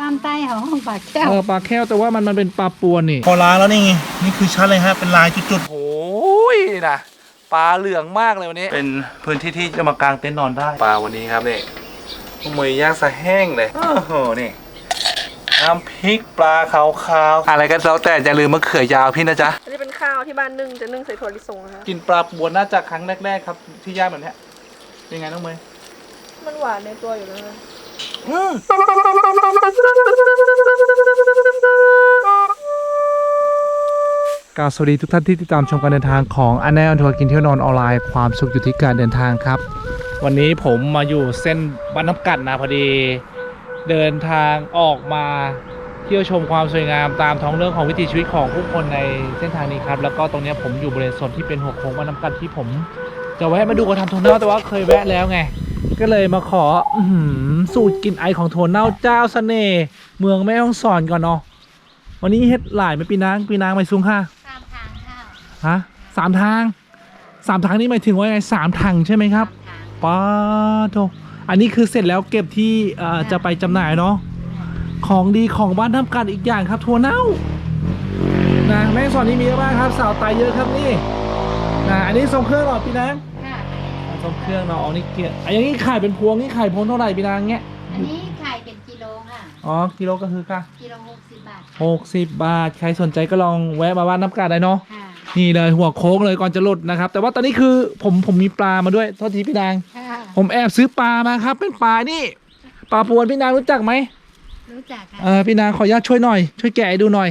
กล้ามใต้ของปากแก้วเออปลาแค่วแต่ว่ามันมันเป็นปลาปวนนี่พอล้างแล้วนี่ไงนี่คือชัดเลยฮะเป็นลายจุดโอ้ยนะปลาเหลืองมากเลยวันนี้ๆเป็นพื้นที่ที่จะมากางเต็นท์นอนได้ปลาวันนี้ครับนี่มือย่างซะแห้งเลยโอ้โหนี่น้ำพริกปลาขาวอะไรก็แล้วแต่อย่าลืมมะเขือยาวพี่นะจ๊ะอันนี้เป็นข้าวที่บ้านนึ่งจะนึ่งใส่ถั่วลิสงนะคะ กินปลาปวนน่าจะครั้งแรกๆครับที่ย่างแบบเนี้ยเป็นไงน้องเมย์มันหวานในตัวอยู่แล้วนะ กราบสวัสดีทุกท่านที่ติดตามชมการเดินทางของอันแนนทัวร์กินเที่ยวนอนออนไลน์ความสุขอยู่ที่การเดินทางครับ วันนี้ผมมาอยู่เส้นบ้านน้ำกัดนะพอดี เดินทางออกมาเที่ยวชมความสวยงามตามท้องเรื่องของวิถีชีวิตของผู้คนในเส้นทางนี้ครับ แล้วก็ตรงนี้ผมอยู่บริเวณโซนที่เป็นหัวโค้งบ้านน้ำกัดที่ผม จะแวะมาดูการทำถั่วเน่าแต่ว่าเคยแวะแล้วไง ก็เลยมาขออื้อหือสูตรกลินไอของถั่วเน่าเจ้าเสน่ห์เมืองแม่ฮ่องสอนก่อนเนาะวันนี้เฮ็ดหลายไหมปีนางปีนางไม่สูงค่ะตามทางข้าวฮะสามทางสามทางนี่หมายถึงว่าไงสามทางใช่ไหมครับทางป้าโตอันนี้คือเสร็จแล้วเก็บที่เอ่อจะไปจำหน่ายเนาะของดีของบ้านทำการอีกอย่างครับถั่วเน่านะแม่งสอนนี่มีเยอะมากครับสาวตายเยอะครับนี่นะอันนี้ทรงเครื่องเหรอพี่นาง ค่ะทรงเครื่องเนาะอ๋อนี่เกียร์อันนี้ขายเป็นพวงนี่ขายพวงเท่าไหร่พี่นางเงี้ย อันนี้ขายเป็นกิโลค่ะ อ๋อกิโลก็คือค่ะกิโลหกสิบบาทหกสิบบาท ใครสนใจก็ลองแวะมาบ้านน้ำกาดได้เนาะ ค่ะ นี่เลยหัวโค้งเลยก่อนจะหลุดนะครับ แต่ว่าตอนนี้คือผมผมมีปลามาด้วยโทษทีพี่นาง ค่ะ ผมแอบซื้อปลามาครับ เป็นปลานี่ปลาปวนพี่นางรู้จักไหมรู้จักค่ะ เออพี่นางขออนุญาตช่วยหน่อย ช่วยแกะให้ดูหน่อย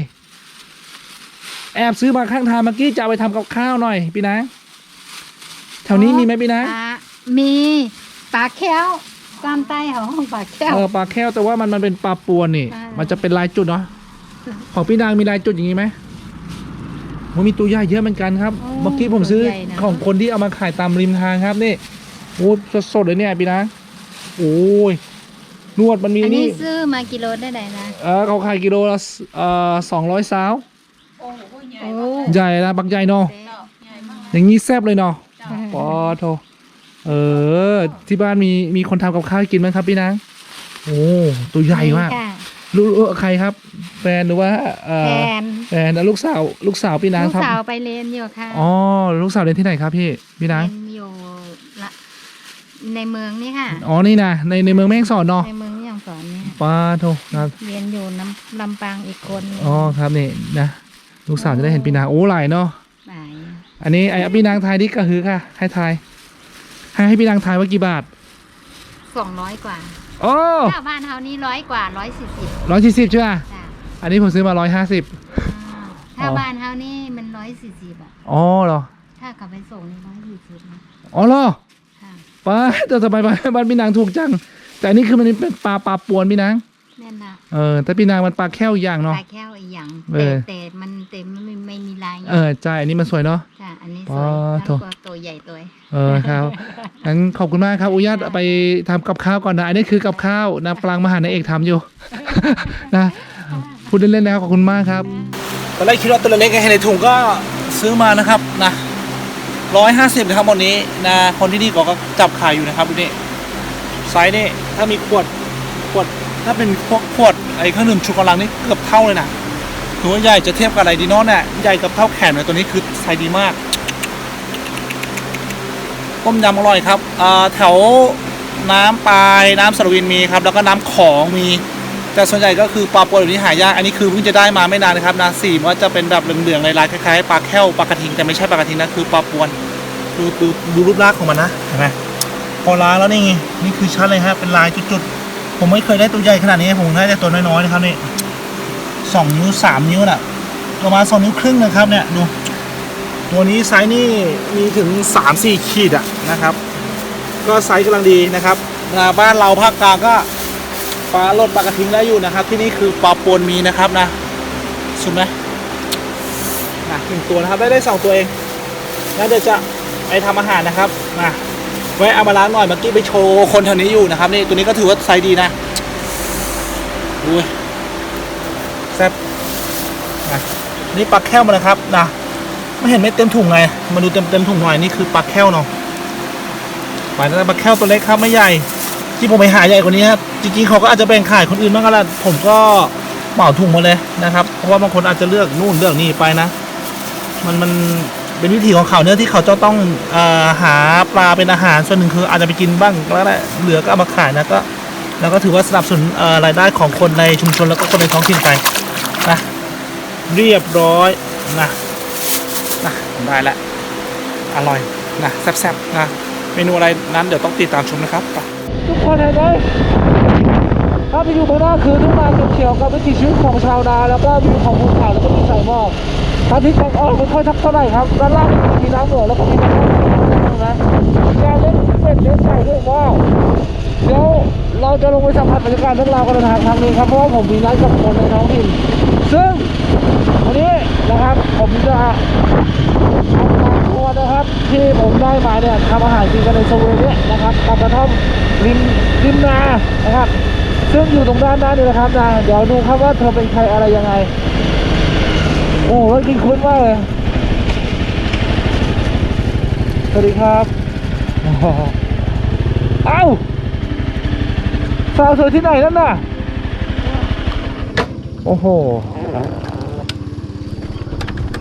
แอบซื้อมาข้างทางเมื่อกี้จะเอาไปทำกับข้าวหน่อย พี่นาง แถวนี้มีไหมพี่นางปลามีปลาแก้วกล้ามใต้ของปากแก้ว เออปลาแค่วแต่ว่ามันมันเป็นปลาปวนนี่ ใช่ มันจะเป็นลายจุดเนาะของพี่นางมีลายจุดอย่างนี้ไหมมันมีตัวใหญ่เยอะเหมือนกันครับเมื่อกี้ผมซื้อของคนที่เอามาขายตามริมทางครับนี่โอ้สดๆเลยเนี่ยพี่นางโอ้ยนวดมันมีอันนี้นี่ซื้อมากิโลได้ไหนนะเออเขาขายกิโลละสเอ่อสองร้อยสาวโอ้ใหญ่นะบักใหญ่เนาะอย่างนี้แซ่บเลยเนาะ ปอโทเออ ที่บ้านมีมีคนทำกับข้าวให้กินไหมครับพี่นางโอ้ตัวใหญ่มากค่ะรู้รู้ใครครับแฟนหรือว่าเอ่แทอนแฟนแล้วลูกสาว ลูกสาวพี่นางลูกครับสาวไปเรียนอยู่ค่ะอ๋อลูกสาวเรียนที่ไหนครับพี่พี่นางเรียนอยู่ละในเมืองนี่ค่ะ อ๋อนี่นะในในเมืองแม่ฮ่องสอนเนาะในเมืองนี่ยังสอนเนี่ยป้าโทครับ เรียนอยู่น้ำลำปางอีกคนอ๋อครับนี่นะลูกสาวจะได้เห็นพี่นางโอ้หลายเนาะไหน อันนี้ไอ้พี่นางทายดิกระหือค่ะ ให้ทาย ให้ให้พี่นางทายว่ากี่บาทสองร้อยกว่าโอ้ถ้าบ้านเฮานี่ร้อยกว่าร้อยสี่สิบร้อยสี่สิบใช่ไหมจ้ะอันนี้ผมซื้อมาร้อยห้าสิบถ้าอ๋อ บ้านเฮานี่มันร้อยสี่สิบอะอ๋อเหรอ ถ้ากลับไปส่งนี่ร้อยสี่สิบนะอ๋อเหรอค่ะป้าแต่ทำไมบ้านบ้านพี่นางถูกจัง แต่อันนี้คือมันเป็นปลาปลาปวนพี่นาง แน่นนะเออแต่พี่นางมันปลาแค่วอีกอย่างปเนาะลาแก้วอีกอย่างเอแต่อ แต่มันแต่มันไม่ไม่มีลายไงเออใช่อันนี้มันสวยเนาะ จ้ะอันนี้สอ๋วอยโถแล้วก็ตัวใหญ่ตัว เออครับงั้นขอบคุณมากครับอุยญาตไปทำกับข้าวก่อนนะอันนี้คือกับข้าวนะปลางมหาในเอกทำอยู่ นะพูดเล่นๆนะครับขอบคุณมากครับตอนแรกคิดว่าตัวเล็กๆในถุงก็ซื้อมานะครับนะร้อยห้าสิบนะครับวันนี้นะคนที่นี่ก็ก็จับขายอยู่นะครับดูนี่ไซส์นี่ถ้ามีขวดขวด ถ้าเป็นพวกขวดไอ้เครื่องดื่มชูกำลังนี่เกือบเท่าเลยนะถือว่าใหญ่จะเทียบกับอะไรดีเนาะเนี่ยใหญ่กับเท่าแขนเลยตัวนี้คือไซส์ดีมากต้มยำอร่อยครับแถวน้ำปลายน้ำสรวินมีครับ แล้วก็น้ำของมี แต่ส่วนใหญ่ก็คือปลาปนแบบนี้หายากอันนี้คือเพิ่งจะได้มาไม่นานนะครับนาสีมันจะเป็นแบบเหลืองๆลายๆคล้ายๆปลาแค่วปลากระทิงแต่ไม่ใช่ปลากระทิงนะคือปลาปวนดูดูดูรูปร่างของมันนะเห็นไหมพอล้างแล้วนี่ไงนี่คือชัดเลยฮะเป็นลายจุดๆ ผมไม่เคยได้ตัวใหญ่ขนาดนี้ ผมได้แต่ตัวน้อยๆนะครับนี่สองนิ้วสามนิ้วน่ะประมาณสองนิ้วครึ่งนะครับเนี่ยดูตัวนี้ไซส์นี่มีถึงสามสี่ขีดอะนะครับ ก็ไซส์กำลังดีนะครับนาบ้านเราภาคกลางก็ปลาลดปลากระทิงได้อยู่นะครับ ที่นี่คือปลาปนมีนะครับนะสุดไหมนะหนึ่งตัวนะครับได้ได้สองตัวเองแล้วเดี๋ยวจะไปทำอาหารนะครับมา ไว้เอามาล้างหน่อยเมื่อกี้ไปโชว์คนแถวนี้อยู่นะครับนี่ตัวนี้ก็ถือว่าไซส์ดีนะดูแซ่บนะนี่ปลาแค่วมานะครับนะไม่เห็นไม่เต็มถุงไงมาดูเต็มเต็มถุงหน่อยนี่คือปลาแค่วเนาะหมายถึงปลาแค่วตัวเล็กครับไม่ใหญ่ ที่ผมไปหาใหญ่กว่านี้ครับจริงๆเขาก็อาจจะแบ่งขายคนอื่นบ้างก็แล้วผมก็เหมาถุงมาเลยนะครับ เพราะว่าบางคนอาจจะเลือกนู่นเลือกนี่ไปนะ มันมัน เป็นวิธีของเขาเนื้อที่เขาจะต้องอหาปลาเป็นอาหารส่วนหนึ่งคืออาจจะไปกินบ้างแล้วแหละเหลือก็เอามาขายนะก็แล้วก็ถือว่าสนับสนุนรายได้ของคนในชุมชนแล้วก็คนในท้องถิ่นไปนะเรียบร้อยนะนะได้แล้วอร่อยนะแซ่บๆนะเมนูอะไรนั้นเดี๋ยวต้องติดตามชมนะครับทุกคนเห็นไหมภาพที่อยู่บนหน้าคือทุ่งนาเขียวกับวิถีชีวิตของชาวนาแล้วก็วิวของภูเขาแล้วก็มีสายหมอก พระอาทิตย์กำลังออไม่ค่อยทักเท่าไหร่ครับด้านล่างมีน้ำเหนือแล้วก็มีน้ำนะการเล่นเป็ดเล่นไก่ด้วยว้าวเดี๋ยวเราจะลงไปสัมผัสบรรยากาศเรื่องราวการเดินทางครั้งนี้ครับเพราะว่าผมมีนัดกับคนในท้องถิ่นซึ่งวันนี้นะครับผมจะเอาทางทัวร์นะครับ ที่ผมได้มาเนี่ยทำอาหารกินกันในโซนนี้นะครับกับกระท่อมริมริมนานะครับ ซึ่งอยู่ตรงด้านหน้านี่นะครับนะเดี๋ยวดูครับว่าเธอเป็นใครอะไรยังไง อ้โหกินคุ้นมากเลย สวัสดีครับเอ้าสาวสวยที่ไหนนั่นน่ะ โอ้โห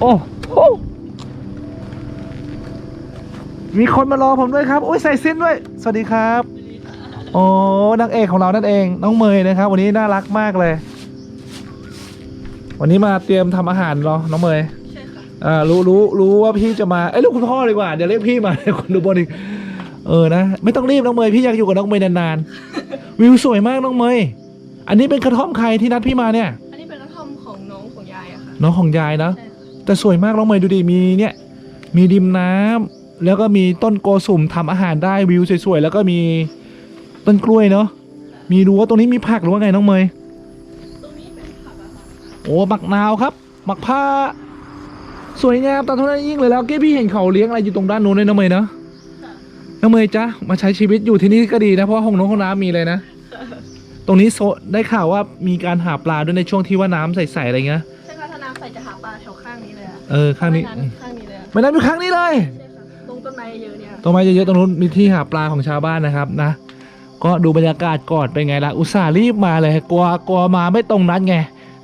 โอ้โหมีคนมารอผมด้วยครับ โอ้ยใส่สิ้นด้วย สวัสดีครับ โอ้นางเอกของเรานั่นเอง น้องเมยนะครับ วันนี้น่ารักมากเลย วันนี้มาเตรียมทำอาหารเหรอน้องเมยใช่ค่ะอ่ารู้รู้รู้ว่าพี่จะมาเอ้ยเรียกคุณพ่อดีกว่าเดี๋ยวเรียกพี่มาเดี๋ยวคนดูบนอีกเออนะไม่ต้องรีบน้องเมยพี่อยากอยู่กับน้องเมยนานๆวิวสวยมากน้องเมยอันนี้เป็นกระท่อมใครที่นัดพี่มาเนี่ย อันนี้เป็นกระท่อมของน้องของยายอะค่ะน้องของยายนะใช่ค่ะแต่สวยมากน้องเมยดูดิมีเนี่ย มีริมน้ำแล้วก็มีต้นโกสุมทำอาหารได้วิวสวยๆแล้วก็มีต้นกล้วยเนาะมีรั้วตรงนี้มีผักหรือว่าไงน้องเมย โอ้หมักนาวครับหมักผ้า สวยงามตามท้องนั้นยิ่งเลยแล้วเก้พี่เห็นเขาเลี้ยงอะไรอยู่ตรงด้านนู้นด้วยน้องเมยเนาะค่ะน้องเมยจ๊ะมาใช้ชีวิตอยู่ที่นี่ก็ดีนะเพราะว่าห้องน้องห้องน้ำมีเลยนะ ตรงนี้โซได้ข่าวว่ามีการหาปลาด้วยในช่วงที่ว่าน้ำใสๆอะไรเงี้ยใช่ค่ะถ้าน้ำใสจะหาปลาแถวข้างนี้เลยอะเออข้างนี้แม่ำข้างนี้เลยอะไม่น้ำอยู่ข้างนี้เลยใช่ค่ะตรงต้นไม้เยอะเนี่ยตรงไม้เยอะๆตรงนู้นมีที่หาปลาของชาวบ้านนะครับนะก็ดูบรรยากาศก่อนเป็นไงล่ะอุตส่าห์รีบมาเลยกลัวกลัวมาไม่ตรงนัดไง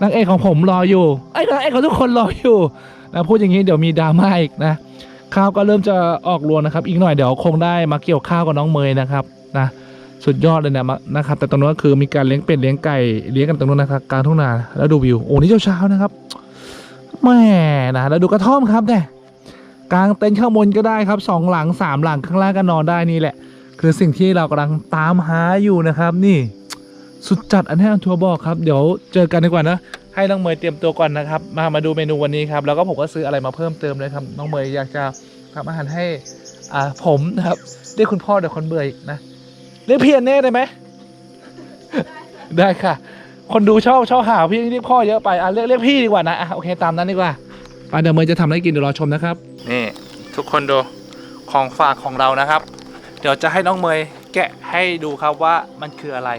นางเอกของผมรออยู่ไอ้นางเอกของทุกคนรออยู่นะพูดอย่างนี้เดี๋ยวมีดราม่าอีกนะข้าวก็เริ่มจะออกรวงนะครับ อีกหน่อยเดี๋ยวคงได้มาเกี่ยวข้าวกับน้องเมยนะครับนะสุดยอดเลยนะมานะครับ แต่ตรงนู้นก็คือมีการเลี้ยงเป็ดเลี้ยงไก่เลี้ยงกันตรงนู้นนะครับกลางทุ่งนาแล้วดูวิวโอ้นี่เช้าๆนะครับแม่นะแล้วดูกระท่อมครับเนี่ยกลางเต็นท์ข้างบนก็ได้ครับสองหลังสามหลังข้างล่างก็นอนได้นี่แหละ คือสิ่งที่เรากำลังตามหาอยู่นะครับนี่ สุดจัดอันนี้อันทัวร์บอกครับเดี๋ยวเจอกันดีกว่านะ ให้น้องเมย์เตรียมตัวก่อนนะครับ มามาดูเมนูวันนี้ครับแล้วก็ผมก็ซื้ออะไรมาเพิ่มเติมเลยครับน้องเมย์อยากจะทำอาหารให้อ่าผมนะครับเรียกคุณพ่อเดี๋ยวคนเบื่ออีกนะเรียกพี่อันเน่ได้ไหมได้ค่ะ คนดูชอบชอบหาพี่เรียกพ่อเยอะไปอะเรียกเรียกพี่ดีกว่านะอะโอเคตามนั้นดีกว่าไปเดี๋ยวเมย์จะทำอะไรกินเดี๋ยวรอชมนะครับนี่ทุกคนดูของฝากของเรานะครับ เดี๋ยวจะให้น้องเมย์แกะให้ดูครับว่ามันคืออะไร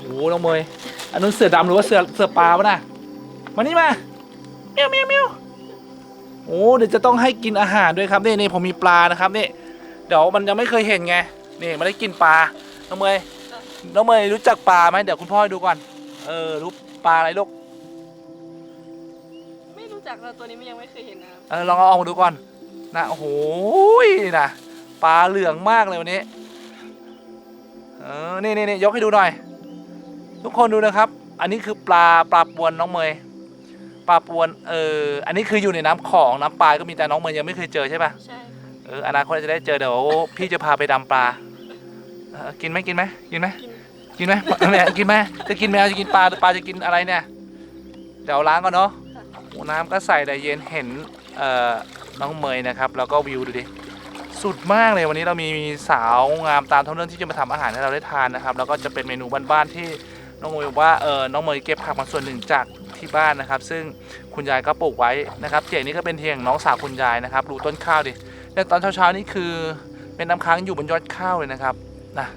โอ้โหน้องเมย์อันนู้นเสือดำหรือว่าเสือเสือปลาวะน่ะมานี่มาเมียวเมียวเมียวโอ้เดี๋ยวจะต้องให้กินอาหารด้วยครับนี่นี่ผมมีปลานะครับนี่เดี๋ยวมันยังไม่เคยเห็นไงนี่มันได้กินปลาน้องเมย์น้องเมย์รู้จักปลาไหมเดี๋ยวคุณพ่อให้ดูก่อนเออรู้ปลาอะไรลูกไม่รู้จักเราตัวนี้มันยังไม่เคยเห็นนะครับเออลองเอาออกมาดูก่อนนะโอ้โหนะปลาเหลืองมากเลยวันนี้เออนี่นี่นี่ยกให้ดูหน่อย ทุกคนดูนะครับ อันนี้คือปลาปลาปวนน้องเมยปลาปวนเอออันนี้คืออยู่ในน้ำของน้ำปลาก็มีแต่น้องเมยยังไม่เคยเจอใช่ปะใช่ค่ะเอออนาคตจะได้เจอเดี๋ยวพี่จะพาไปดำปลาเออกินไหมกินไหมกินไหมกินกินไหมเนี่ยกินไหมจะกินแมวจะกินปลาหรือปลาจะกินอะไรเนี่ยเดี๋ยวล้างก่อนเนาะโอ้น้ำก็ใส่แต่เย็นเห็นเอ่อน้องเมยนะครับ แล้วก็วิวดูดิสุดมากเลยวันนี้เรามีสาวงามตามท้องเรื่องที่จะมาทำอาหารให้เราได้ทานนะครับ แล้วก็จะเป็นเมนูบ้านๆที่ น้องเมย์บอกว่าเออน้องเมย์เก็บผักมาส่วนหนึ่งจากที่บ้านนะครับ ซึ่งคุณยายก็ปลูกไว้นะครับเจียงนี้ก็เป็นเทียงน้องสาวคุณยายนะครับดูต้นข้าวดิแต่ตอนเช้าๆนี่คือเป็นน้ำค้างอยู่บนยอดข้าวเลยนะครับนะ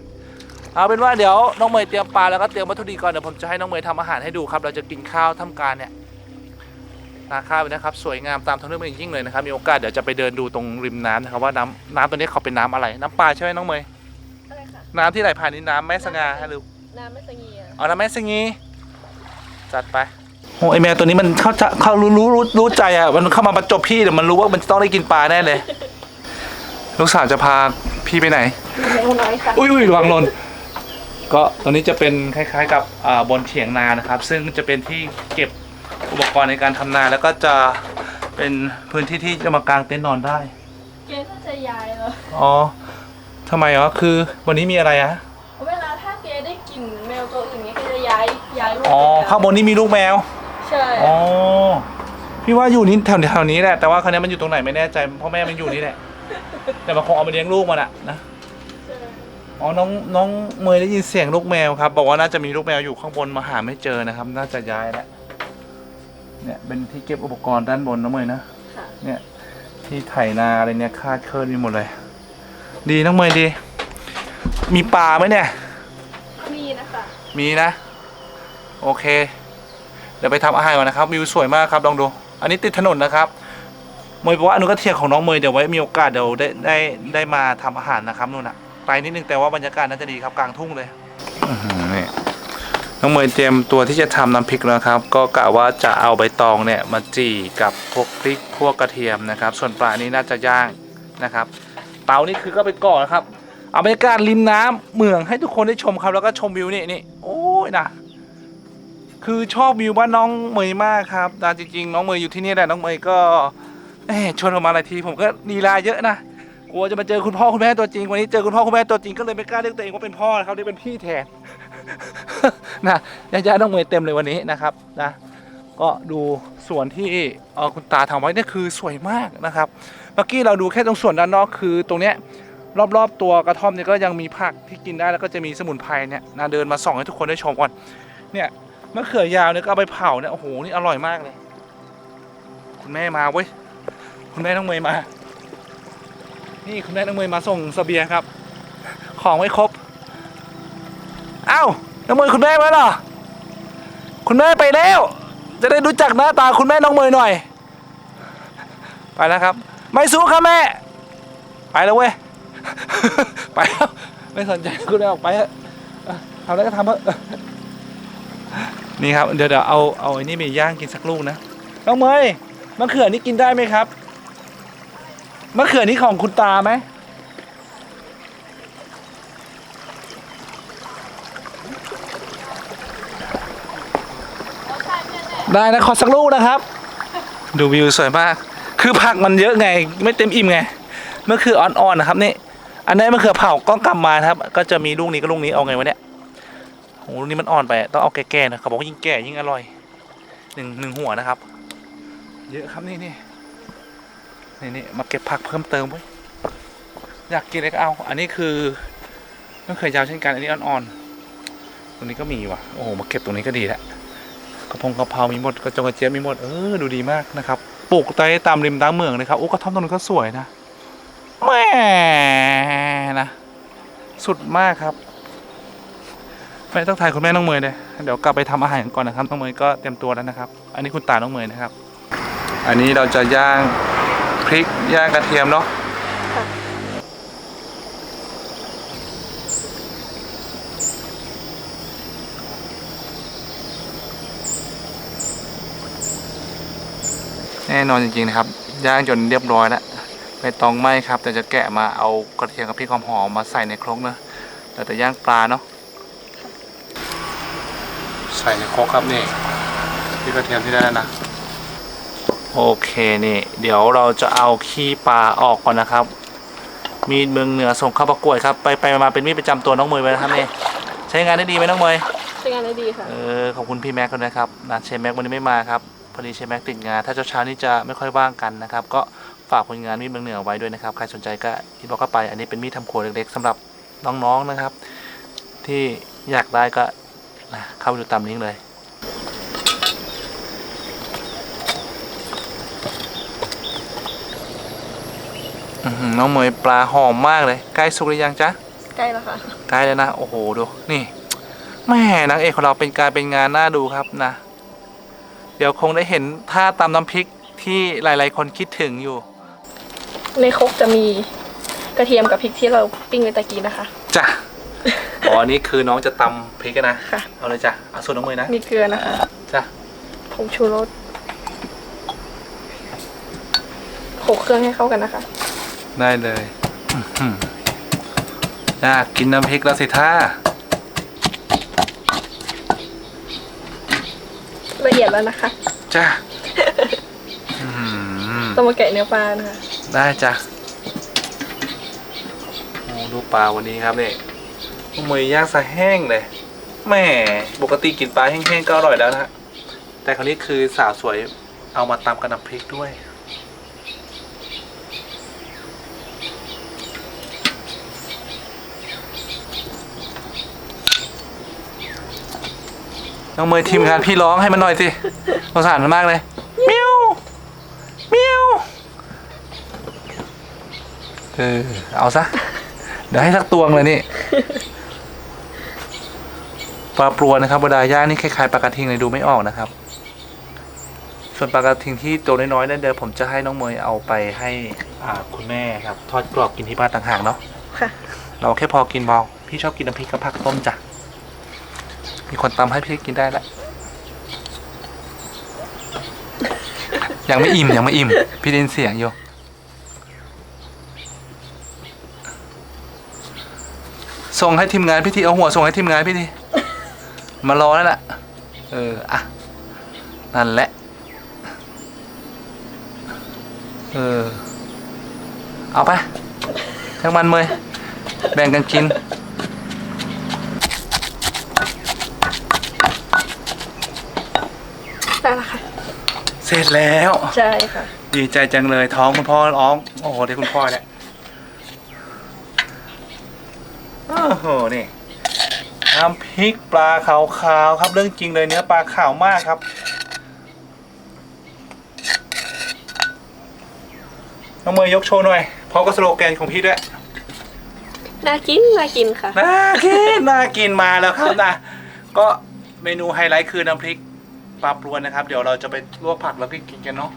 เอาเป็นว่าเดี๋ยวน้องเมย์เตรียมปลาแล้วก็เตรียมวัตถุดิบก่อนเดี๋ยวผมจะให้น้องเมย์ทำอาหารให้ดูครับ เราจะกินข้าวท่ามกลารเนี่ยนาข้าวนะครับสวยงามตามท้องเรื่องเป็นอย่างยิ่งเลยนะครับ มีโอกาสเดี๋ยวจะไปเดินดูตรงริมน้ำนะครับว่าน้ำน้ำตัวนี้เขาเป็นน้ำอะไร น้ำปลาใช่ไหมน้องเมย์ใช่ค่ะน้ำที่ไหลผ่านนี่น้ำแม่สง่าหรือน้ำไม่สงีอะ เอาน้ำแม่สงีจัดไปโอ้ไอแมวตัวนี้มันเข้าจะเข้ารู้รู้รู้รู้ใจอะ มันเข้ามาประจบพี่เดี๋ยวมันรู้ว่ามันจะต้องได้กินปลาแน่เลย ลูกสาวจะพาพี่ไปไหนเร็วน้อยค่ะ อุ้ยอุ้ยระวังหล่นก็ตอนนี้จะเป็นคล้าย ๆ กับอ่าบนเถียงนานะครับ ซึ่งจะเป็นที่เก็บอุปกรณ์ในการทำนาแล้วก็จะเป็นพื้นที่ที่จะมากางเต็นท์นอนได้ เกน่าจะย้ายแล้ว อ๋อทำไมอ๋อคือวันนี้มีอะไรอะ อ๋อไปแล้วข้างบนนี่มีลูกแมว ใช่อ๋อ พี่ว่าอยู่นี่แถวแถวนี้แหละ แต่ว่าคราวนี้มันอยู่ตรงไหนไม่แน่ใจเพ่อแม่มันอยู่นี่แหละ แต่มันคงเอามาเลี้ยงลูกมันอะนะใช่อ๋อ น้องน้องเมย์ได้ยินเสียงลูกแมวครับ บอกว่าน่าจะมีลูกแมวอยู่ข้างบนมาหาไม่เจอนะครับ น่าจะย้ายแล้ว เนี่ยเป็นที่เก็บอุปกรณ์ด้านบนน้องเมย์นะค่ะเนี่ย ที่ไถนาอะไรเนี่ยคาดเคลื่อนมีหมดเลย ดีน้องเมย์ดี มีปลาไหมเนี่ย มีนะคะ มีนะ โอเค เดี๋ยวไปทำอาหารก่อนนะครับวิวสวยมากครับลองดู อันนี้ติดถนนนะครับเมย์บอกว่าอนุกระเทียของน้องเมย์เดี๋ยวไว้มีโอกาสเดี๋ยวได้ได้ได้มาทำอาหารนะครับนู่นน่ะไกลนิดนึงแต่ว่าบรรยากาศน่าจะดีครับกลางทุ่งเลยนี่น้องเมย์เตรียมตัวที่จะทำน้ำพริกแล้วครับ ก็กะว่าจะเอาใบตองเนี่ยมาจี่กับพวกพริกพวกกระเทียมนะครับ ส่วนปลานี้น่าจะย่างนะครับ เตานี่คือก็ไปก่อนนะครับเอาบรรยากาศริมน้ำเมืองให้ทุกคนได้ชมครับแล้วก็ชมวิวนี่นี่โอ้ยนะ คือชอบวิวบ้านน้องเมย์มากครับแต่จริง ๆ น้องเมย์อยู่ที่นี่แหละน้องเมย์ก็เอ๊ะชวนผมมาหลายทีผมก็ลีลาเยอะนะกลัวจะมาเจอคุณพ่อคุณแม่ตัวจริงวันนี้เจอคุณพ่อคุณแม่ตัวจริงก็เลยไม่กล้าเรียกตัวเองว่าเป็นพ่อนะครับเรียกเป็นพี่แทนนะญาติๆน้องเมย์เต็มเลยวันนี้นะครับนะก็ดูสวนที่เออคุณตาทำไว้นี่คือสวยมากนะครับ เมื่อกี้เราดูแค่ตรงส่วนด้านนอกคือตรงเนี้ยรอบๆตัวกระท่อมเนี่ยก็ยังมีผักที่กินได้แล้วก็จะมีสมุนไพรเนี่ยนาเดินมาส่องให้ทุกคนได้ชมก่อนเนี่ย มะเขือยาวเนี่ยก็เอาไปเผาเนี่ยโอ้โหนี่อร่อยมากเลย คุณแม่มาเว้ยคุณแม่น้องเมย์มา นี่คุณแม่น้องเมย์มาส่งเสบียงครับ ของไม่ครบเอ้าน้องเมย์คุณแม่มาเหรอคุณแม่ไปแล้ว จะได้รู้จักหน้าตาคุณแม่น้องเมย์หน่อย ไปแล้วครับ ไม่สู้ครับแม่ ไปแล้วเว้ย ไปแล้วไม่สนใจคุณเลยออกไปเถอะทำอะไรก็ทำเถอะ นี่ครับเดี๋ยวเดี๋ยวเอาเอาไอ้นี่ไปย่างกินสักลูกนะน้องเมยมะเขือนี่กินได้ไหมครับมะเขือนี่ของคุณตาไหมได้นะขอสักลูกนะครับ ดูวิวสวยมาก คือผักมันเยอะไง ไม่เต็มอิ่มไงมะเขืออ่อนๆนะครับนี่ อันนี้มะเขือเผาก็กลับมาครับ ก็จะมีลูกนี้ก็ลูกนี้เอาไงวะเนี่ย โอ้ลูกนี้มันอ่อนไปต้องเอาแก่ๆนะเขาบอกว่ายิ่งแก่ยิ่งอร่อยหนึ่งหนึ่งหัวนะครับ เยอะครับนี่นี่นี่นี่มาเก็บผักเพิ่มเติมไว้ยอยากกินอะไรก็เอา อันนี้คือมะเขือยาวเช่นกันอันนี้อ่อนๆตรงนี้ก็มีว่ะโอ้โหมาเก็บตรงนี้ก็ดีแล้วกระพงกระเพรามีหมดกระจงกระเจี๊ยบมีหมดเออดูดีมากนะครับปลูกใต้ตามริมน้ำเมืองเลยครับโอ้กระท่อมตรงนั้นก็สวยนะแหม่นะสุดมากครับ ไม่ต้องถ่ายคุณแม่น้องเมยเลยเดี๋ยวกลับไปทำอาหารก่อนนะครับน้องเมยก็เตรียมตัวแล้วนะครับ อันนี้คุณตาน้องเมยนะครับ อันนี้เราจะย่างพริกย่างกระเทียมเนาะแน่นอนจริงๆนะครับย่างจนเรียบร้อยแล้วไม่ต้องไหมครับ แต่จะแกะมาเอากระเทียมกับพริกหอมๆมาใส่ในครกเนอะแต่แต่ย่างปลาเนาะ ใส่ในครกครับนี่พริกกระเทียมที่ได้แล้วนะ โอเคนี่ เดี๋ยวเราจะเอาขี้ปลาออกก่อนนะครับ มีดเมืองเหนือส่งเข้าประกวดครับ ไปไปมาๆเป็นมีดประจำตัวน้องเมย์ไปนะครับนี่ใช้งานได้ดีไหมน้องเมย์ใช้งานได้ดีค่ะ เออขอบคุณพี่แม็กซ์ด้วยนะครับนะเชฟแม็กซ์วันนี้ไม่มาครับพอดีเชฟแม็กซ์ติดงาน ถ้าเช้าๆนี้จะไม่ค่อยว่างกันนะครับ ก็ฝากผลงานมีดเมืองเหนือไว้ด้วยนะครับ ใครสนใจก็อินบ็อกซ์เข้าไป อันนี้เป็นมีดทำครัวเล็กๆสำหรับน้องๆนะครับ ที่อยากได้ก็ นะเข้าไปดูตามลิงก์เลยอื้อหือน้องเมย์ปลาหอมมากเลย ใกล้สุกหรือยังจ๊ะใกล้แล้วค่ะใกล้แล้วนะโอ้โหดูนี่แม่นางเอกของเราเป็นการเป็นงานน่าดูครับนะ เดี๋ยวคงได้เห็นท่าตำน้ำพริกที่หลาย ๆ คนคิดถึงอยู่ ในครกจะมีกระเทียมกับพริกที่เราปิ้งไว้ตะกี้นะคะจ้ะ อ๋ออันนี้คือน้องจะตำพริกกันนะค่ะ เอาเลยจ้ะเอาส่วนน้องเมยนะมีเกลือนะคะจ้ะผงชูรสโขลกเครื่องให้เข้ากันนะคะ ได้เลยอื้อหืออยากกินน้ำพริกแล้วสิท่าละเอียดแล้วนะคะจ้ะอื้อหือ ต้องมาแกะเนื้อปลานะคะ ได้จ้ะโอ้ดูปลาวันนี้ครับเนี่ย น้องเมยย่าง ซะแห้งเลยแหม่ปกติกินปลาแห้งๆก็อร่อยแล้วนะแต่คราวนี้คือสาวสวยเอามาตำกับน้ำพริกด้วยน้องเมย์ทีมงานพี่ร้องให้มันหน่อยสิสงสารมันมากเลยเมียวเมียวเออเอาซะ เดี๋ยวให้สักตวงเลยนี่ ปลาปลวนนะครับบดาย่างนี่คล้ายๆปลากระทิงเลยดูไม่ออกนะครับ ส่วนปลากระทิงที่ตัวน้อยๆนั่นเดี๋ยวผมจะให้น้องเมย์เอาไปให้อ่าคุณแม่ครับ ทอดกรอบกินที่บ้านต่างหากเนาะค่ะ เราแค่พอกินเบาพี่ชอบกินน้ำพริกกับผักต้มจ้ะมีคนตำให้พี่กินได้แล้วยังไม่อิ่มยังไม่อิ่ม พี่ได้ยินเสียงอยู่ส่งให้ทีมงานพี่ทีเอาหัวส่งให้ทีมงานพี่ที มารอแล้วล่ะเอออะนั่นแหละเออเอาไปทั้งมันเมยแบ่งกันกินได้และค่ะ เสร็จแล้ว ใช่ค่ะ ดีใจจังเลยท้องคุณพ่อร้องโอ้โหเดี๋ยวคุณพ่อแหละโอ้โหนี่ น้ำพริกปลาขาวๆครับเรื่องจริงเลยเนื้อปลาขาวมากครับ น้องเมย์ยกโชว์หน่อยพร้อมกับสโลแกนของพี่ด้วยน่ากินน่ากินค่ะน่ากินน่ากินมาแล้วครับนะก็เมนูไฮไลท์คือน้ำพริกปลาปลวนนะครับ เดี๋ยวเราจะไปลวกผักแล้วก็กินกันเนาะ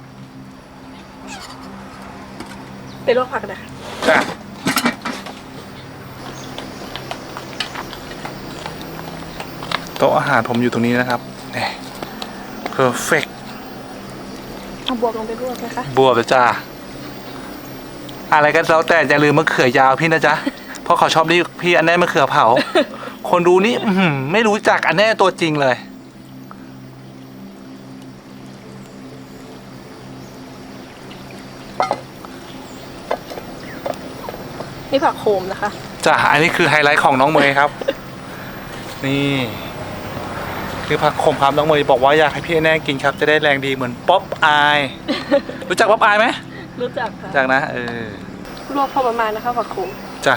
ไปลวกผักนะคะจ้ะ โต๊ะอาหารผมอยู่ตรงนี้นะครับนี่ perfect เอาบวกลงไปลวกนะคะบวบเลยจ้าอะไรก็แล้วแต่อย่าลืมมะเขือยาวพี่นะจ๊ะ เพราะเขาชอบเรียกพี่อันแน่มะเขือเผา คนดูนี่อื้อหือไม่รู้จักอันแน่ตัวจริงเลย นี่ผักโขมนะคะ จ้ะ อันนี้คือไฮไลท์ของน้องเมย์ครับ นี่ คือผักขมครับน้องเมย์บอกว่าอยากให้พี่แน่กินครับจะได้แรงดีเหมือนป๊อปอาย รู้จักป๊อปอายไหมรู้จักค่ะจากนะเออลวกพอประมาณนะคะผักโขมจ้ะ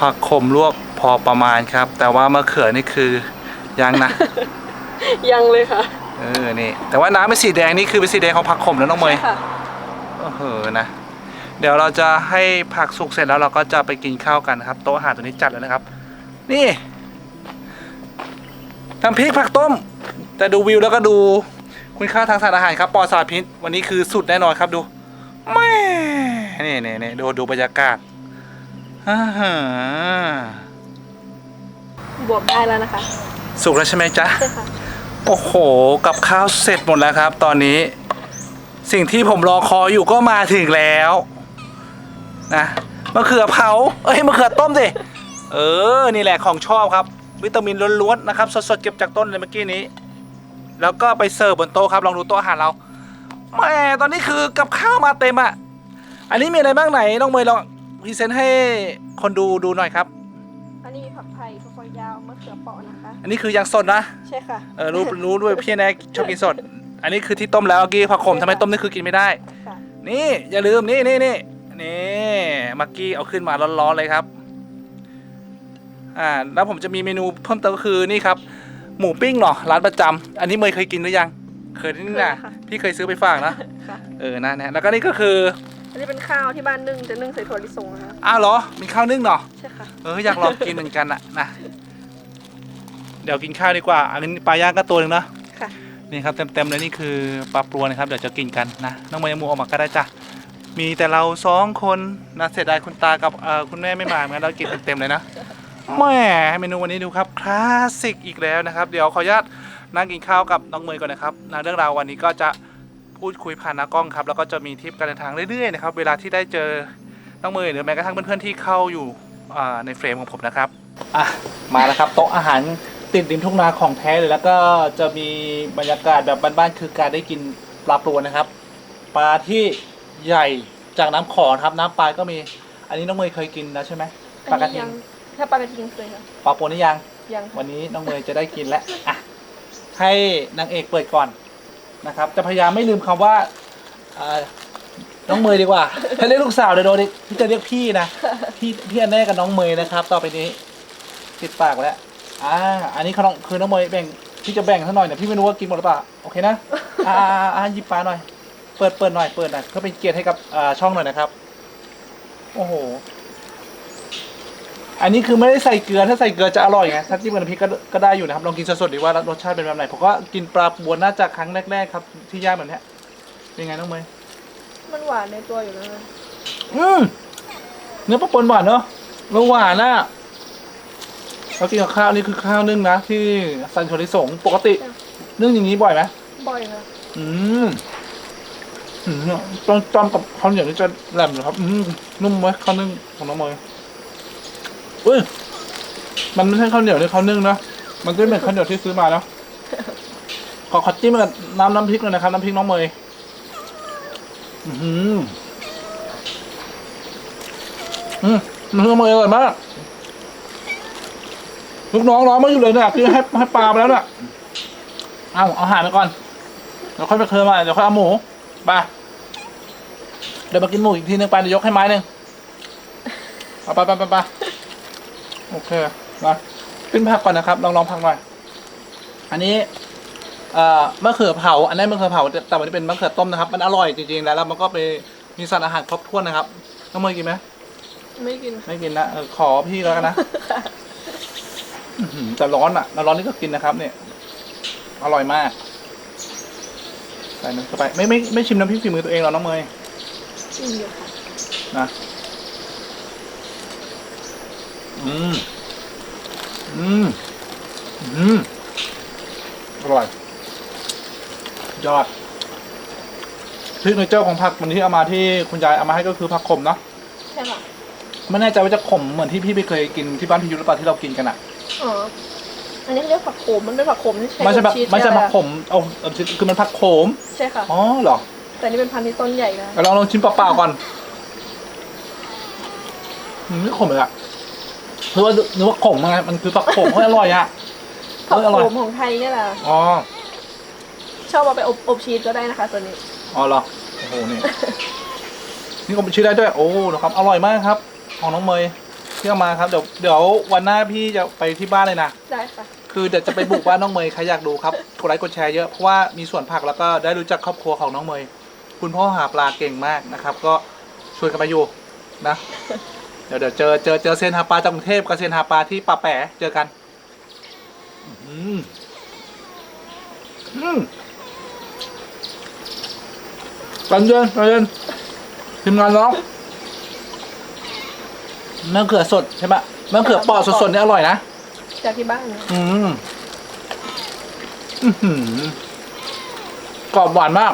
ผักขมลวกพอประมาณครับ แต่ว่ามะเขือนี่คือยังนะ ยังเลยค่ะเออนี่แต่ว่าน้ำเป็นสีแดงนี่คือเป็นสีแดงของผักขมแล้วน้องเมย์ค่ะโอ้โหนะเดี๋ยวเราจะให้ผักสุกเสร็จแล้วเราก็จะไปกินข้าวกันนะครับ โต๊ะอาหารตัวนี้จัดแล้วนะครับ นี่ น้ำพริกผักต้ม แต่ดูวิวแล้วก็ดูคุณค่าทางสารอาหารครับปอสารพิษวันนี้คือสุดแน่นอนครับดูแม่นี่นี่นี่ดูดูบรรยากาศอ่าฮะบวกได้แล้วนะคะสุกแล้วใช่ไหมจ๊ะ ใช่ค่ะโอ้โห กับข้าวเสร็จหมดแล้วครับ ตอนนี้ สิ่งที่ผมรอคอยอยู่ก็มาถึงแล้วนะมะเขือเผา เอ้ยมะเขือต้มสิ เออ นี่แหละของชอบครับ วิตามินล้วนๆนะครับสดๆเก็บจากต้นเลยเมื่อกี้นี้ แล้วก็ไปเสิร์ฟบนโต๊ะครับลองดูโต๊ะอาหารเราแหม่ตอนนี้คือกับข้าวมาเต็มอะอันนี้มีอะไรบ้างไหนน้องเมย์ลองพรีเซนต์ให้คนดูดูหน่อยครับ อันนี้มีผักไผ่ถั่วฝักยาวมะเขือเปราะนะคะ อันนี้คือยังสดนะใช่ค่ะเออรู้รู้ด้วยพี่แน็กชอบกินสด อันนี้คือที่ต้มแล้วเมื่อกี้ผักขมทำไมต้มนี่คือกินไม่ได้ ค่ะนี่อย่าลืมนี่นี่นี่นี่มักกี้เอาขึ้นมาร้อนๆเลยครับ อ่าแล้วผมจะมีเมนูเพิ่มเติมก็คือนี่ครับ หมูปิ้งเนาะร้านประจำอันนี้เมย์เคยกินหรือยัง เคยนี่นะเคยค่ะ พี่เคยซื้อไปฝากนะค่ะ เออนะนะแล้วก็นี่ก็คืออันนี้เป็นข้าวที่บ้านนึ่งจะนึ่งใส่ถั่วลิสงนะคะอ้าวเหรอมีข้าวนึ่งเนาะ ใช่ค่ะ เอออยากลองกินเหมือนกันอะนะ เดี๋ยวกินข้าวดีกว่า อันนี้ปลาย่างก็ตัวหนึงเนาะค่ะ นี่ครับเต็มๆเลยนี่คือปลาปลวนะครับเดี๋ยวจะกินกันนะน้องเมย์มูออกมาก็ได้จ้ะมีแต่เราสองคนนะเสียดายคุณตากับเอ่อคุณแม่ไม่มาเหมือนกันเรากินเต็มๆเลยนะ แหม่เมนูวันนี้ดูครับคลาสสิกอีกแล้วนะครับ เดี๋ยวขออนุญาตนั่งกินข้าวกับน้องเมย์ก่อนนะครับนะเรื่องราววันนี้ก็จะพูดคุยผ่านหน้ากล้องครับ แล้วก็จะมีทริปการเดินทางเรื่อยๆนะครับ เวลาที่ได้เจอน้องเมย์หรือแม้กระทั่งเพื่อนๆที่เข้าอยู่อ่าในเฟรมของผมนะครับอะมาแล้วครับโต๊ะอาหารติดริมทุ่งนาของแท้เลยแล้วก็จะมีบรรยากาศแบบบ้านๆคือการได้กินปลาปลวนนะครับ ปลาที่ใหญ่จากน้ำขอนะครับน้ำปลาก็มี อันนี้น้องเมย์เคยกินแล้วใช่ไหมปอัลานกระนี้ทิยังง ถ้าปลากระทิงเคยค่ะปลาปนนี่ยัง ยังวันนี้น้องเมย์จะได้กินแล้วอะให้นางเอกเปิดก่อนนะครับ จะพยายามไม่ลืมคำว่าอ่าน้องเมย์ดีกว่า ถ้าเรียกลูกสาวเดี๋ยวโดนอีกพี่จะเรียกพี่นะพี่พี่อันแน่กับน้องเมย์นะครับ ต่อไปนี้ติดปากแล้วอ่าอันนี้เขาน้องคือน้องเมย์แบ่งพี่จะแบ่งซะหน่อยเนี่ยพี่ไม่รู้ว่ากินหมดหรือเปล่าโอเคนะอ่าอ่าอ่าหยิบปลาหน่อย เปิดเปิดหน่อยเปิดหน่อยเพื่อเป็นเกียรติให้กับอ่าช่องหน่อยนะครับ โอ้โห อันนี้คือไม่ได้ใส่เกลือถ้าใส่เกลือจะอร่อยไงถ้าจิ้มกับน้ำพริกก็ก็ได้อยู่นะครับลองกินสดๆดีว่ารสชาติเป็นแบบไหนผมก็กินปลาบวนน่าจะครั้งแรกๆครับที่ย่างแบบเนี้ยเป็นไงน้องเมย์มันหวานในตัวอยู่แล้วนะอืมเนื้อปลาปนหวานเนาะแล้วหวานน่ะเรากินกับข้าวนี่คือข้าวนึ่งนะที่ซันโชริสงปกตินึ่งอย่างนี้บ่อยไหมบ่อยค่ะอืมอืมต้องจอมกับข้าวเหนียวนี่จะแหลมเลยครับอืมนุ่มไหมข้าวนึ่งของน้องเมย์ อุ้ย มันไม่ใช่ข้าวเหนียวนี่ข้าวนึ่งนะ มันจะเป็นข้าวเหนียวที่ซื้อมาแล้วขอขอจิ้มกับน้ำน้ำพริกหน่อยนะครับ น้ำพริกน้องเมย์อืมอืมน้ำพริกน้องเมย์อร่อยมากลูกน้องร้องไม่อยู่เลยเนี่ยคือให้ให้ปลาไปแล้วเนี่ยเอาเอาหาไปก่อนเดี๋ยวค่อยไปเคลียร์มาเดี๋ยวค่อยเอาหมูไปเดี๋ยวมากินหมูอีกทีนึงไปเดี๋ยวยกให้ไม้หนึ่งเอาไปไปไปไป โอเคมาขึ้นผักก่อนนะครับ ลองลองผักหน่อย อันนี้เอ่อมะเขือเผา อันนี้นมะเขือเผาแต่แต่วันนี้เป็นมะเขือต้มนะครับ มันอร่อยจริงๆ แล้วแล้วมันก็ไปมีสารอาหารครบถ้วนนะครับ น้องเมย์กินไหมไม่กินไม่กินนะเออขอพี่แล้วกันนะอื้อหือแต่ร้อนอะแล้วร้อนนี่ก็กินนะครับ เนี่ย อร่อยมาก ใส่น้ำเข้าไป ไม่ไม่ไม่ชิมน้ำพริกฝีมือตัวเองหรอ น้องเมย์กินอยู่ค่ะนะ อืม อืม อืม อร่อย ยอดพริกในเจ้าของผักวันที่เอามาที่คุณยายเอามาให้ก็คือผักขมเนาะใช่ค่ะไม่แน่ใจว่าจะขมเหมือนที่พี่ไปเคยกินที่บ้านพี่ยุทธหรือเปล่าที่เรากินกันอะอ๋อ อันนี้เขาเรียกผักโขมมันเป็นผักโขมที่ใช้ไม่ใช่แบบบชีสไม่ใช่เนี่ยผักแหละขมเอาเอาคือมันผักโขม ใช่ค่ะ อ๋อเหรอ แต่นี่เป็นพันธุ์ที่ต้นใหญ่นะลองลองชิมเปล่าๆก่อน อืมไม่ขมเลยอะ เพราะว่านึกว่าขมไงมันคือผักขมเฮ้ยอร่อยอะผักเฮ้ยอโขร่อยมของไทยเนี่ยแหละอ๋อ ชอบเอาไปอบอบชีสก็ได้นะคะ ตัวนี้ อ๋อเหรอ โอ้โห นี่ นี่ก็ชื่อได้ด้วย โอ้ นะครับ อร่อยมากครับ ของน้องเมย์ที่เอามาครับ เดี๋ยว เดี๋ยววันหน้าพี่จะไปที่บ้านเลยนะ ได้ค่ะ คือเดี๋ยวจะไปบุกบ้านน้องเมย์ใครอยากดูครับ กดไลค์กดแชร์เยอะ เพราะว่ามีสวนผักแล้วก็ได้รู้จักครอบครัวของน้องเมย์คุณพ่อหาปลาเก่งมากนะครับ ก็ชวนกันมาอยู่นะ เดี๋ยวเดี๋ยวเจอเจอเจอเซนหาปลาจากกรุงเทพกับเซนหาปลาที่ป่าแปะเจอกัน อืมอืมกันเย็นกันเย็นทีมงานร้องมะเขือสดใช่ไหมมะเขือเปอสดๆเนี่ยอร่อยนะ จากที่บ้านนะอืมอื้อหือกรอบหวานมาก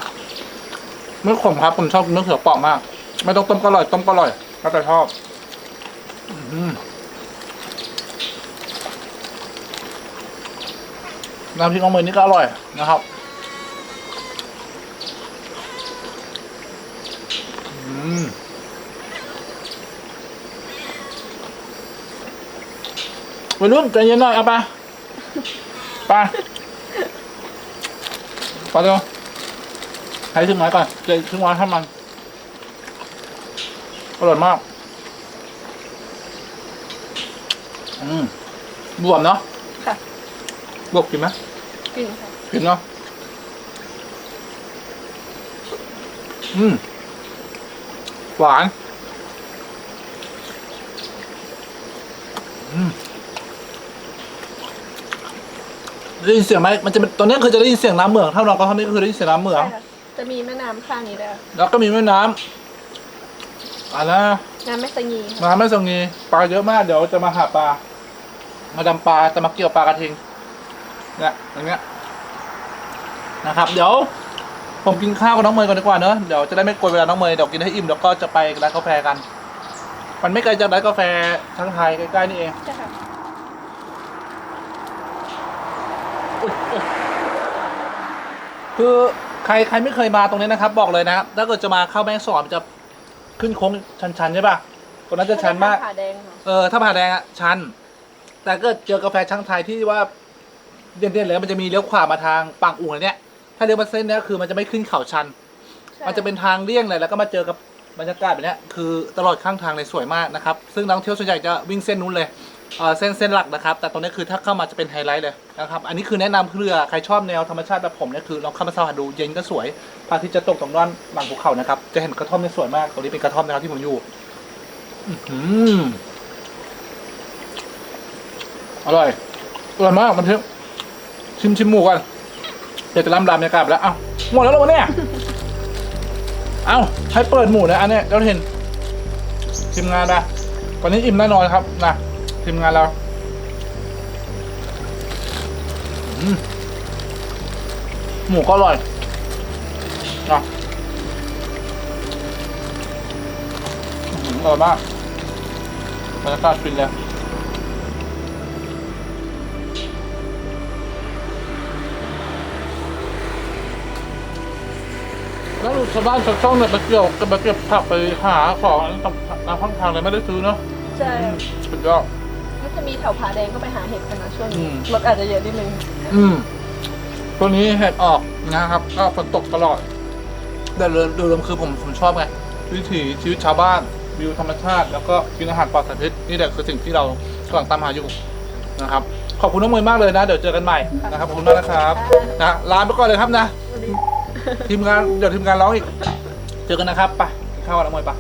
ไม่ขมครับผมชอบกินมะเขือเปราะมาก ไม่ต้องต้มก็อร่อย ต้มก็อร่อยแล้วแต่ชอบอื้อหือ น้ำพริกน้องเมยนี่ก็อร่อยนะครับอืมวัยรุ่นใจเย็นหน่อยเอาไปไปไปเร็วใช้ถึงไม้ก่อนเจถึงไม้ให้มันอร่อยมาก อืมบวมเนาะค่ะ บวบกินไหมกินค่ะกินเนาะอืมหวาน อืมได้ยินเสียงไหมมันจะเป็นตอนนี้คือจะได้ยินเสียงน้ำเหมืองถ้าเราก็เท่านี้ก็คือได้ยินเสียงน้ำเหมือง ใช่ค่ะ จะมีแม่น้ำข้างนี้ด้วยแล้วก็มีแม่น้ำอ่านะ น้ำแม่สงีน้ำแม่สงีปลาเยอะมากเดี๋ยวจะมาหาปลา มาดำปลาจะมาเกี่ยวปลากระทิงเนี่ยอย่างเงี้ยนะครับ เดี๋ยว ผมกินข้าวกับน้องเมย์ก่อนดีกว่าเนอะเดี๋ยวจะได้ไม่กวนเวลาน้องเมย์เดี๋ยวกินให้อิ่มแล้วก็จะไปร้านกาแฟกัน มันไม่ไกลจากร้านกาแฟทั้งไทยใกล้ๆนี่เองใช่ค่ะอุ๊ยอุ๊ยคือใครใครไม่เคยมาตรงนี้นะครับ บอกเลยนะครับถ้าเกิดจะมาเข้าแม่งสอนมันจะ ขึ้นโค้งชันๆใช่ป่ะตรงนั้นจะชันมากผาแดงค่ะเออถ้าผ่าแดงอะชัน แต่ก็เจอกาแฟช่างไทยที่ว่าเด่นๆเลยมันจะมีเลี้ยวขวามาทางปางอู่อันเนี้ยถ้าเลี้ยวมาเส้นเนี้ยคือมันจะไม่ขึ้นเขาชันใช่มันจะเป็นทางเลี่ยงเลยแล้วก็มาเจอกับบรรยากาศแบบเนี้ยคือตลอดข้างทางเลยสวยมากนะครับ ซึ่งนักท่องเที่ยวส่วนใหญ่จะวิ่งเส้นนู้นเลย เออเส้นเส้นหลักนะครับ แต่ตรงนี้คือถ้าเข้ามาจะเป็นไฮไลท์เลยนะครับ อันนี้คือแนะนำเพื่อใครชอบแนวธรรมชาติแบบผมเนี่ยคือลองเข้ามาสัมผัสดูเย็นก็สวยพระอาทิตย์จะตกตรงด้านหลังภูเขานะครับ จะเห็นกระท่อมเนี่ยสวยมากตรงนี้เป็นกระท่อมนะครับที่ผมอยู่อื้อหืออร่อยอร่อยมากมันเถอชิมชิมหมูก่อนเดี๋ยวจะล้ำลำบรรยากาศไปแล้วเอ้าหมดแล้วเหรอวะเนี่ย เอ้าให้เปิดหมูนะอันเนี้ยเราเห็นทีมงานนะวันนี้อิ่มแน่นอนครับนะ ทีมงานเราหมูก็อร่อยนะอื้อหืออร่อยมากบรรยากาศฟินเลยแล้วชาวบ้านชาวช่องเนี่ยไปเกี่ยวกันไปเก็บผักไปหาของตามตามข้างทางเลยไม่ได้ซื้อเนาะใช่สุดยอด จะมีแถวผาแดงก็ไปหาเห็ดกันนะช่วงอืนี้มรถอาจจะเยอะนิดนึงอืมตัวนี้เห็ดออกนะครับ ก็ฝนตกตลอด แต่โดยโดยรวมคือผมผมชอบไงวิถีชีวิตชาวบ้านวิวธรรมชาติ แล้วก็กินอาหารปลอดสารพิษนี่แหละคือสิ่งที่เรากำลังตามหาอยู่นะครับ ขอบคุณน้องเมย์มากเลยนะ เดี๋ยวเจอกันใหม่นะครับขอบคุณมากนะครับนะลาไปก่อนเลยครับนะ ทีมงานเดี๋ยวทีมงานร้องอีก เจอกันนะครับไปกินข้าวกับน้องเมย์ปะ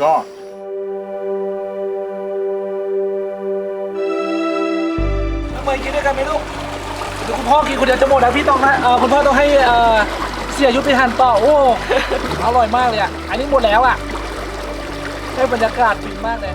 ยอดน้องเมย์กินด้วยกันไหมลูกเดี๋ยวคุณพ่อกินคนเดียวจะหมดแล้วพี่ต้องนะเออคุณพ่อต้องให้เออเสียยุทธไปหันต่อโอ้ อร่อยมากเลยอะ อันนี้หมดแล้วอะ ได้บรรยากาศฟินมากเลย